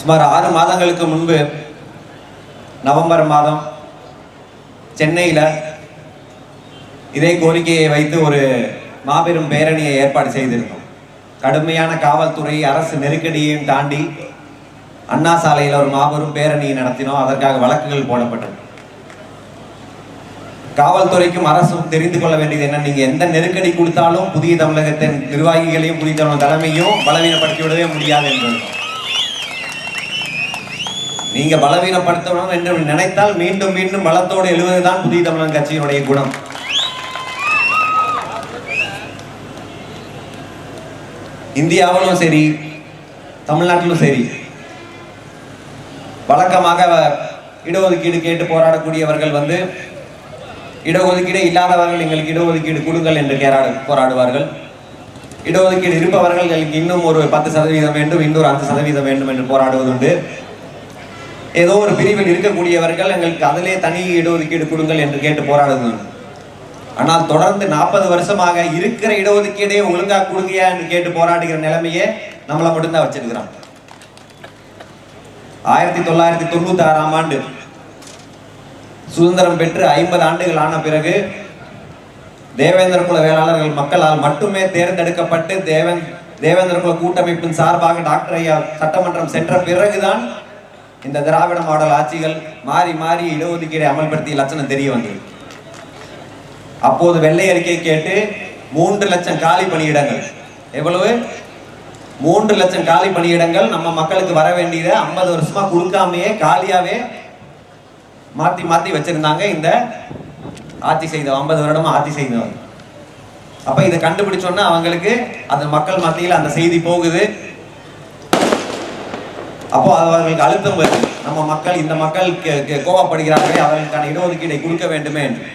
சுமார் ஆறு மாதங்களுக்கு முன்பு நவம்பர் மாதம் சென்னையில் இதே கோரிக்கையை வைத்து ஒரு மாபெரும் பேரணியை ஏற்பாடு செய்திருந்தோம். கடுமையான காவல்துறை அரசு நெருக்கடியையும் தாண்டி அண்ணா சாலையில் ஒரு மாபெரும் பேரணியை நடத்தினோம். அதற்காக வழக்குகள் போடப்பட்டது. காவல்துறைக்கும் அரசும் தெரிந்து கொள்ள வேண்டியது என்ன நீங்க எந்த நெருக்கடி கொடுத்தாலும் புதிய தமிழகத்தின் நிர்வாகிகளையும் புதிய தமிழக தலைமையும் பலவீனப்படுத்தி விடவே முடியாது என்பது நீங்க பலவீனப்படுத்தணும் என்று நினைத்தால் மீண்டும் மீண்டும் பலத்தோடு எழுவதுதான் புதிய தமிழன் கட்சியினுடைய குணம். இந்தியாவிலும் சரி தமிழ்நாட்டிலும் சரி வழக்கமாக இடஒதுக்கீடு கேட்டு போராடக்கூடியவர்கள் வந்து இடஒதுக்கீடு இல்லாதவர்கள் எங்களுக்கு இடஒதுக்கீடு கொடுங்கள் என்று கேராடு போராடுவார்கள். இடஒதுக்கீடு இருப்பவர்கள் எங்களுக்கு இன்னும் ஒரு பத்து சதவீதம் வேண்டும் இன்னொரு அஞ்சு சதவீதம் வேண்டும் என்று போராடுவதுண்டு. ஏதோ ஒரு பிரிவில் இருக்கக்கூடியவர்கள் எங்களுக்கு அதிலே தனி இடஒதுக்கீடு கொடுங்கள் என்று கேட்டு போராடுது ஆனால் தொடர்ந்து நாற்பது வருஷமாக இருக்கிற இடஒதுக்கீடே ஒழுங்கா கொடுங்கயா என்று கேட்டு போராடுகிற நிலைமையே நம்மளை மட்டும்தான் வச்சிருக்கிறான். ஆயிரத்தி தொள்ளாயிரத்தி தொண்ணூத்தி ஆறாம் ஆண்டு சுதந்திரம் பெற்று ஐம்பது ஆண்டுகள் ஆன பிறகு தேவேந்திர குல வேளாளர்கள் மக்களால் மட்டுமே தேர்ந்தெடுக்கப்பட்டு தேவன் தேவேந்திர குல கூட்டமைப்பின் சார்பாக டாக்டர் ஐயா சட்டமன்றம் சென்ற பிறகுதான் இந்த திராவிட மாடல் ஆட்சிகள் மாறி மாறி இடஒதுக்கீடை அமல்படுத்திய லட்சணம் தெரிய வந்தது. அப்போது வெள்ளை அறிக்கை கேட்டு மூன்று லட்சம் காலி பணியிடங்கள். எவ்வளவு? மூன்று லட்சம் காலி பணியிடங்கள் நம்ம மக்களுக்கு வர வேண்டியதை ஐம்பது வருஷமா கொடுக்காமையே காலியாவே மாத்தி மாத்தி வச்சிருந்தாங்க இந்த ஆட்சி செய்த ஐம்பது வருடமா ஆட்சி செய்தவங்க. அப்ப இதை கண்டுபிடிச்சோன்னா அவங்களுக்கு அந்த மக்கள் மத்தியில் அந்த செய்தி போகுது. அப்போ அவர்களுக்கு அழுத்தம் வருது. நம்ம மக்கள் இந்த மக்கள் கே- கோவப்படுகிறார்களே அவர்களுக்கான இடஒதுக்கீடை கொடுக்க வேண்டுமே என்று.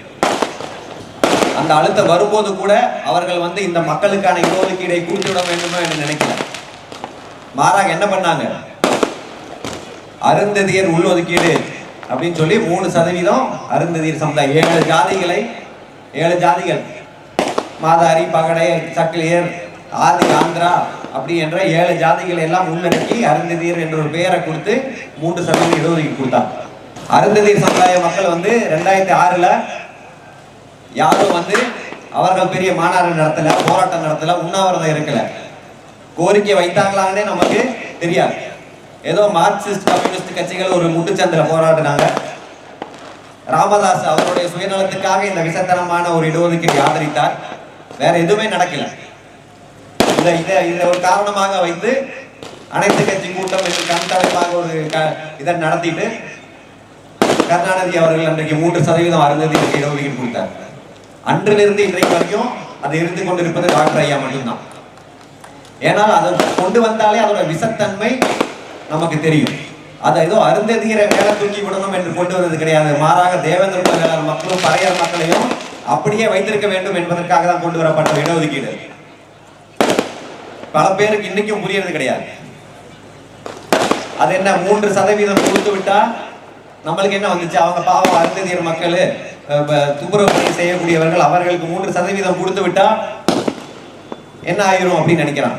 அந்த அழுத்தம் வரும்போது கூட அவர்கள் வந்து இந்த மக்களுக்கான இடஒதுக்கீடை கொடுத்து விட வேண்டுமோ என்று நினைக்கல. மாறாக என்ன பண்ணாங்க? அருந்ததியர் உள்ஒதுக்கீடு அப்படின்னு சொல்லி மூணு சதவீதம் அருந்ததியர் சமுதாயம். ஏழு ஜாதிகளை ஏழு ஜாதிகள். மாதாரி பகடை சக்கிலியர் ஆதி ஆந்திரா அப்படி என்ற ஏழு ஜாதிகளை எல்லாம் உள்ளடக்கி அருந்ததியர் என்ற ஒரு பெயரை கொடுத்து மூன்று சதவீதம் இடஒதுக்கீடு கொடுத்தாங்க. அருந்ததியர் சமுதாய மக்கள் வந்து ரெண்டாயிரத்தி ஆறுல யாரும் வந்து அவர்கள் பெரிய மாநாடு நடத்தல போராட்டம் நடத்தல உண்ணாவிரதம் இருக்கல. கோரிக்கை வைத்தாங்களான்னே நமக்கு தெரியாது. ஏதோ மார்க்சிஸ்ட் கம்யூனிஸ்ட் கட்சிகள் ஒரு முட்டுச்சந்திர போராடினாங்க. ராமதாஸ் அவருடைய சுயநலத்துக்காக இந்த விசத்தனமான ஒரு இடஒதுக்கீடு ஆதரித்தார். வேற எதுவுமே நடக்கல. இதை இதை இதை ஒரு காரணமாக வைத்து அனைத்து கட்சி கூட்டம் என்று கண்தலைமாக ஒரு க- இதை நடத்திட்டு கருணாநிதி அவர்கள் அன்றைக்கு மூன்று சதவீதம் அருந்ததிக்கு இடஒதுக்கீடு கொடுத்தார். அன்றிலிருந்து இன்றைக்கு வரைக்கும் அது இருந்து கொண்டிருப்பது டாக்டர் ஐயா மட்டும்தான். ஏனால் அதை கொண்டு வந்தாலே அதோட விஷத்தன்மை நமக்கு தெரியும். அதை ஏதோ அருந்ததிகிற வேலை தூக்கி விடணும் என்று கொண்டு வந்தது கிடையாது. மாறாக தேவேந்திர மக்களும் பறையர் மக்களையும் அப்படியே வைத்திருக்க வேண்டும் என்பதற்காக தான் கொண்டு வரப்பட்ட இடஒதுக்கீடு. பல பேருக்கு இன்னைக்கும் புரியறது கிடையாது. அது என்ன மூன்று சதவீதம் கொடுத்து விட்டா நம்மளுக்கு என்ன வந்துச்சு? அவங்க பாவம் அருந்ததியர் மக்கள் துப்புரவு பணி செய்யக்கூடியவர்கள் அவர்களுக்கு மூன்று சதவீதம் கொடுத்து விட்டா என்ன ஆயிரும் அப்படின்னு நினைக்கிறான்.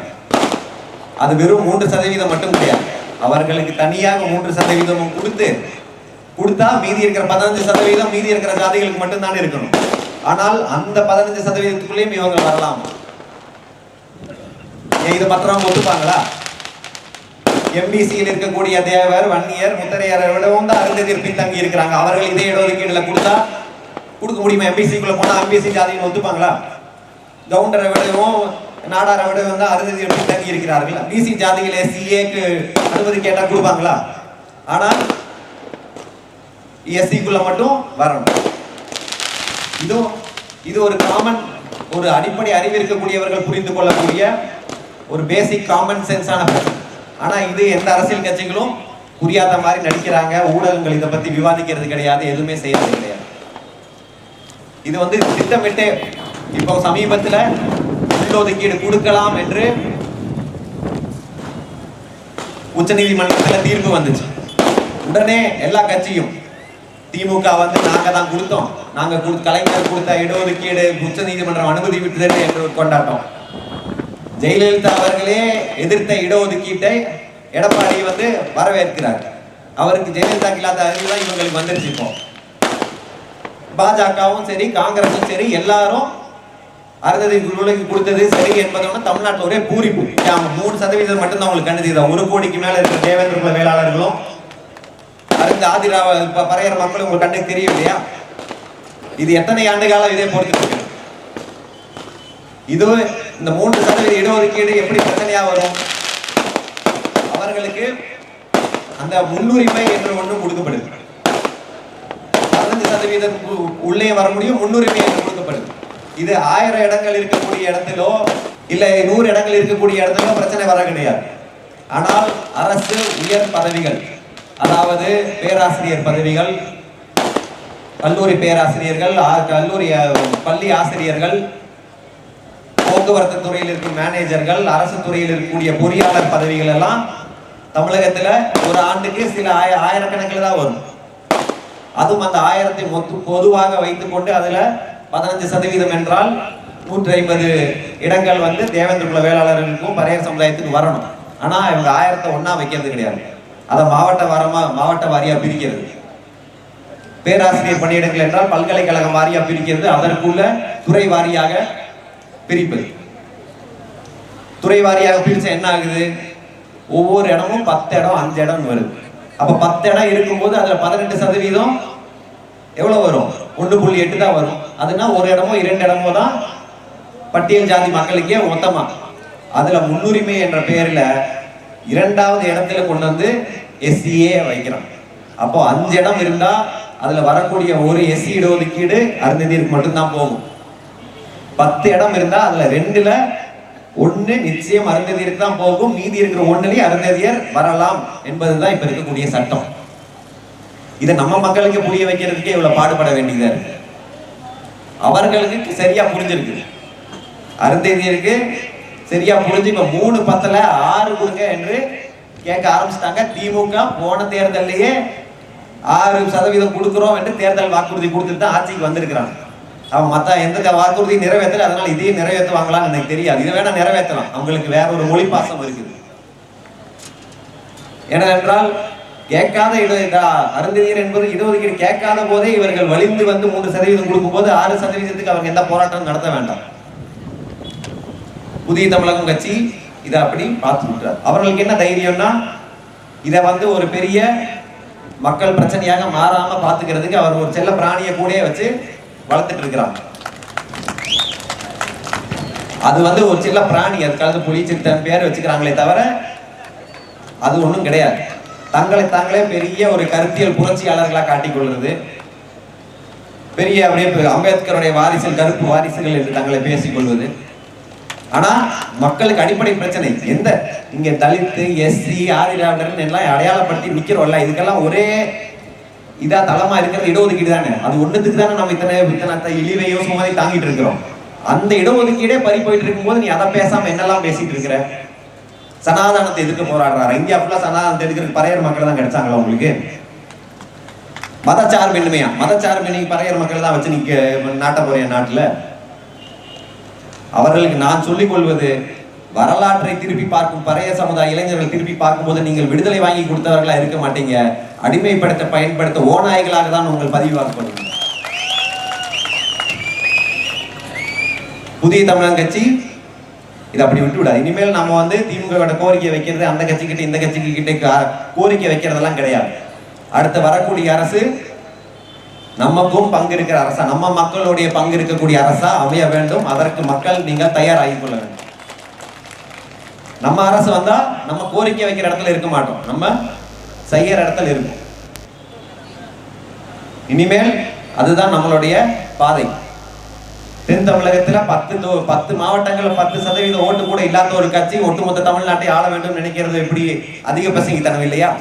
அது வெறும் மூன்று சதவீதம் மட்டும் கிடையாது. அவர்களுக்கு தனியாக மூன்று சதவீதமும் கொடுத்து கொடுத்தா மீதி இருக்கிற பதினஞ்சு சதவீதம் மீதி இருக்கிற ஜாதிகளுக்கு மட்டும்தான் இருக்கணும். ஆனால் அந்த பதினஞ்சு சதவீதத்துக்குள்ளேயும் இவங்க வரலாம். இதை மற்றவங்க ஒத்துப்பாங்களா? எம்பிசியில் இருக்கக்கூடிய தேவர் வன்னியர் முத்தரையரை விடவும் தான் அருந்ததியில் பின்தங்கி இருக்கிறாங்க. அவர்கள் இதே இடஒதுக்கீடுல கொடுத்தா கொடுக்க முடியுமா? எம்பிசிக்குள்ள போனா எம்பிசி ஜாதின்னு ஒத்துப்பாங்களா? கவுண்டரை விடவும் நாடாரை விடவும் தான் அருந்ததியில் பின்தங்கி இருக்கிறார்கள்? பிசி ஜாதியில் எஸ்சிஏக்கு அனுமதி கேட்டா கொடுப்பாங்களா? ஆனால் எஸ்சிக்குள்ள மட்டும் வரணும். இதுவும் இது ஒரு காமன் ஒரு அடிப்படை அறிவு இருக்கக்கூடியவர்கள் புரிந்து கொள்ளக்கூடிய ஒரு பேசிக் காமன் சென்ஸான ஆனா இது எந்த அரசியல் கட்சிகளும் புரியாத மாதிரி நடிக்கிறாங்க. ஊடகங்கள் இதை பத்தி விவாதிக்கிறது கிடையாது எதுவுமே செய்யறது கிடையாது. இது வந்து திட்டமிட்டு இப்போ சமீபத்தில் உள்ளொதுக்கீடு கொடுக்கலாம் என்று உச்சநீதிமன்றத்தில் தீர்ப்பு வந்துச்சு. உடனே எல்லா கட்சியும் திமுக வந்து நாங்க தான் கொடுத்தோம். நாங்க கலைஞர் கொடுத்த இடஒதுக்கீடு உச்ச நீதிமன்றம் அனுமதி விட்டது என்று கொண்டாட்டம். ஜெயலலிதா அவர்களே எதிர்த்த இடஒதுக்கீட்டை எடப்பாடி வந்து வரவேற்கிறார். அவருக்கு ஜெயலலிதா இல்லாத அறிவு தான் இவங்களுக்கு வந்துருச்சு இப்போ. பாஜகவும் சரி காங்கிரஸும் சரி எல்லாரும் அறுபது குழுவுக்கு கொடுத்தது சரி என்பதோட தமிழ்நாட்டில் ஒரே பூரிப்பு. ஆமா, மூணு சதவீதம் மட்டும்தான் அவங்களுக்கு கண்டு ஒரு கோடிக்கு மேல இருக்கிற தேவேந்திர குல வேளாளர்களும் அருந்து ஆதிராவ பறையிற மக்களும் உங்களுக்கு கண்ணுக்கு தெரியும் இல்லையா இது எத்தனை ஆண்டு காலம் இதே பொறுத்து இது இந்த மூன்று சதவீத இடஒதுக்கீடு எப்படி பிரச்சனையா வரும்? அவர்களுக்கு அந்த முன்னுரிமை என்று ஒன்று கொடுக்கப்படுது. பதினஞ்சு சதவீதம் உ- உள்ளே வர முடியும் முன்னுரிமை என்று கொடுக்கப்படுது. இது ஆயிரம் இடங்கள் இருக்கக்கூடிய இடத்திலோ இல்லை நூறு இடங்கள் இருக்கக்கூடிய இடத்திலோ பிரச்சனை வர கிடையாது. ஆனால் அரசு உயர் பதவிகள் அதாவது பேராசிரியர் பதவிகள் கல்லூரி பேராசிரியர்கள் கல்லூரி பள்ளி ஆசிரியர்கள் போக்குவரத்து துறையில் இருக்கும் மேனேஜர்கள் அரசு துறையில் இருக்கக்கூடிய பொறியாளர் பதவிகள் எல்லாம் தமிழகத்தில் ஒரு ஆண்டுக்கு சில ஆய ஆயிரக்கணக்கில் தான் வரும். அதுவும் அந்த ஆயிரத்தை மொத்து பொதுவாக வைத்துக்கொண்டு அதில் பதினஞ்சு சதவீதம் என்றால் நூற்றி ஐம்பது இடங்கள் வந்து தேவேந்திர குல வேளாளர்களுக்கும் பரையர் சமுதாயத்துக்கு வரணும். ஆனால் இவங்க ஆயிரத்தை ஒன்றா வைக்கிறது கிடையாது. அதை மாவட்ட வாரமாக மாவட்ட வாரியாக பிரிக்கிறது. பேராசிரியர் பணியிடங்கள் என்றால் பல்கலைக்கழகம் வாரியாக பிரிக்கிறது. அதற்குள்ள துறை வாரியாக பிரிப்பது துறை வாரியாக பிரிச்சா என்ன ஆகுது? ஒவ்வொரு இடமும் பத்து இடம் அஞ்சு இடம் வருது. அப்ப பத்து இடம் இருக்கும்போது அதுல பதினெட்டு சதவீதம் எவ்வளவு வரும்? ஒன்று புள்ளி எட்டு தான் வரும். அதுனா ஒரு இடமோ இரண்டு இடமோ தான் பட்டியல் ஜாதி மக்களுக்கே மொத்தமா. அதுல முன்னுரிமை என்ற பெயர்ல இரண்டாவது இடத்துல கொண்டு வந்து எஸ்சிஏ வைக்கிறான். அப்போ அஞ்சு இடம் இருந்தா அதுல வரக்கூடிய ஒரு எஸ்சி இடஒதுக்கீடு அருந்ததிற்கு மட்டும்தான் போகும். பத்து இடம் இருந்தா அதுல ரெண்டுல ஒன்று நிச்சயம் அருந்ததியருக்கு தான் போகும். மீதி இருக்கிற ஒன்றுலேயும் அருந்ததியர் வரலாம் என்பதுதான் இப்ப இருக்கக்கூடிய சட்டம். இதை நம்ம மக்களுக்கு புரிய வைக்கிறதுக்கே இவ்வளவு பாடுபட வேண்டியதா இருக்கு. அவர்களுக்கு சரியா புரிஞ்சிருக்கு. அருந்ததியருக்கு சரியா புரிஞ்சு இப்ப மூணு பத்துல ஆறு கொடுங்க என்று கேட்க ஆரம்பிச்சிட்டாங்க. திமுக போன தேர்தல்லையே ஆறு சதவீதம் கொடுக்கிறோம் என்று தேர்தல் வாக்குறுதி கொடுத்துட்டு தான் ஆட்சிக்கு வந்திருக்கிறாங்க. அவன் மத்த எந்த வாக்குறுதியும் நிறைவேற்றல அதனால இதையும் நிறைவேற்றுவாங்களான்னு எனக்கு தெரியாது. இதை வேணா நிறைவேற்றலாம். அவங்களுக்கு வேற ஒரு மொழி பாசம் இருக்குது. ஏனென்றால் கேட்காத இட அருந்ததியர் என்பது இடஒதுக்கீடு கேட்காத போதே இவர்கள் வலிந்து வந்து மூன்று சதவீதம் கொடுக்கும்போது ஆறு சதவீதத்துக்கு அவங்க எந்த போராட்டம் நடத்த வேண்டாம். புதிய தமிழகம் கட்சி இதை அப்படி பார்த்து விட்டார் அவர்களுக்கு என்ன தைரியம்னா இதை வந்து ஒரு பெரிய மக்கள் பிரச்சனையாக மாறாம பாத்துக்கிறதுக்கு அவர் ஒரு செல்ல பிராணியை கூடயே வச்சு வளர்த்துட்டு இருக்கிறாங்க. அது வந்து ஒரு சின்ன பிராணி அதுக்காக புலி சித்தன் பேர் வச்சுக்கிறாங்களே தவிர அது ஒண்ணும் கிடையாது. தங்களை தாங்களே பெரிய ஒரு கருத்தியல் புரட்சியாளர்களா காட்டிக் கொள்வது பெரிய அப்படியே அம்பேத்கருடைய வாரிசுகள் கருப்பு வாரிசுகள் என்று தங்களை பேசிக் கொள்வது. ஆனா மக்களுக்கு அடிப்படை பிரச்சனை எந்த? இங்க தலித்து எஸ்சி ஆதிராவிடர் எல்லாம் அடையாளப்படுத்தி நிக்கிறோம்ல இதுக்கெல்லாம் ஒரே இதா தளமா இருக்கிறது இடஒதுக்கீடு தானே? அது ஒண்ணுத்துக்கு தானே நம்ம இத்தனை இத்தனை இழிவையோ சுமதி தாங்கிட்டு இருக்கிறோம். அந்த இடஒதுக்கீடே பறி போயிட்டு இருக்கும்போது நீ அதை பேசாம என்னெல்லாம் பேசிட்டு இருக்கிற? சனாதானத்தை எதிர்க்க போராடுறாரு? இந்தியா ஃபுல்லா சனாதானத்தை எதிர்க்க பறையர் மக்கள் தான் கிடைச்சாங்களா உங்களுக்கு? மதச்சார்பின்மையா மதச்சார்பின்மை பறையர் மக்கள் தான் வச்சு நீங்க நாட்ட போறிய நாட்டுல? அவர்களுக்கு நான் சொல்லிக் கொள்வது வரலாற்றை திருப்பி பார்க்கும் பறைய சமுதாய இளைஞர்கள் திருப்பி பார்க்கும்போது நீங்கள் விடுதலை வாங்கி கொடுத்தவர்களா இருக்க மாட்டீங்க. அடிமைப்படுத்த பயன்படுத்த ஓநாய்களாக தான் உங்கள் பதிவாக்கப்படுவீங்க புதிய தமிழன் கட்சி இதை அப்படி விட்டு விடாது. இனிமேல் நம்ம வந்து திமுக கோரிக்கை வைக்கிறது அந்த கட்சி கிட்ட இந்த கட்சிக்கிட்ட கோரிக்கை வைக்கிறதெல்லாம் கிடையாது. அடுத்து வரக்கூடிய அரசு நமக்கும் பங்கு இருக்கிற அரசா நம்ம மக்களுடைய பங்கு இருக்கக்கூடிய அரசா அமைய வேண்டும். அதற்கு மக்கள் நீங்கள் தயாராகி கொள்ள வேண்டும். நம்ம அரசு வந்தா நம்ம கோரிக்கை வைக்கிற இடத்துல இருக்க மாட்டோம். நம்ம செய்யற இடத்துல இருக்கும். இனிமேல் அதுதான் நம்மளுடைய பாதை. தென் தமிழகத்துல பத்து தோ- பத்து மாவட்டங்களில் பத்து சதவீத ஓட்டு கூட இல்லாத ஒரு கட்சி ஒட்டுமொத்த தமிழ்நாட்டை ஆள வேண்டும் நினைக்கிறது எப்படி அதிக பசங்கித்தனம் இல்லையா?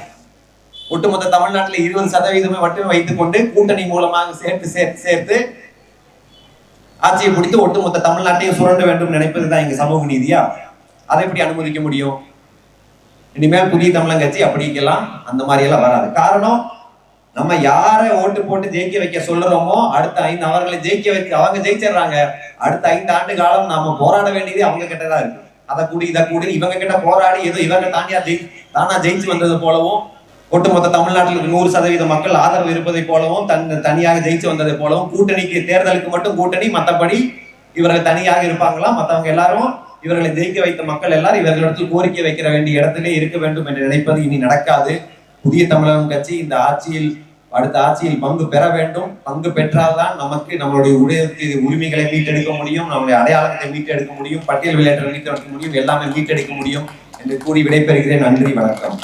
ஒட்டுமொத்த தமிழ்நாட்டில் இருபது சதவீதமே மட்டுமே வைத்துக் கொண்டு கூட்டணி மூலமாக சேர்த்து சேர்த்து சேர்த்து ஆட்சியை பிடித்து ஒட்டுமொத்த தமிழ்நாட்டையும் சுரண்ட வேண்டும் நினைப்பது தான் இங்க சமூக நீதியா? அதை எப்படி அனுமதிக்க முடியும்? இனிமேல் புதிய தமிழன் கட்சி அப்படிக்கெல்லாம் அந்த மாதிரி எல்லாம் வராது. காரணம் நம்ம யாரை ஓட்டு போட்டு ஜெயிக்க வைக்க சொல்றோமோ அடுத்த ஐந்து அவர்களை ஜெயிக்க வைக்க அவங்க ஜெயிச்சிடுறாங்க. அடுத்த ஐந்து ஆண்டு காலம் நாம போராட வேண்டியது அவங்க கிட்ட தான் இருக்கு. அதை கூடி இதை கூடி இவங்க கிட்ட போராடி ஏதோ இவங்க தாண்டியா ஜெயி தானா ஜெயிச்சு வந்தது போலவும் ஒட்டுமொத்த தமிழ்நாட்டில் நூறு சதவீத மக்கள் ஆதரவு இருப்பதை போலவும் தன் தனியாக ஜெயிச்சு வந்ததை போலவும் கூட்டணிக்கு தேர்தலுக்கு மட்டும் கூட்டணி மற்றபடி இவர்கள் தனியாக இருப்பாங்களாம் மற்றவங்க எல்லாரும் இவர்களை ஜெயிக்க வைத்த மக்கள் எல்லாரும் இவர்களிடத்தில் கோரிக்கை வைக்கிற வேண்டிய இடத்திலே இருக்க வேண்டும் என்று நினைப்பது இனி நடக்காது. புதிய தமிழகம் கட்சி இந்த ஆட்சியில் அடுத்த ஆட்சியில் பங்கு பெற வேண்டும். பங்கு பெற்றால்தான் நமக்கு நம்மளுடைய உடைய உரிமைகளை மீட்டெடுக்க முடியும் நம்மளுடைய அடையாளத்தை மீட்டெடுக்க முடியும் பட்டியல் விளையாட்டை மீட்டெடுக்க முடியும் எல்லாமே மீட்டெடுக்க முடியும் என்று கூறி விடைபெறுகிறேன். நன்றி வணக்கம்.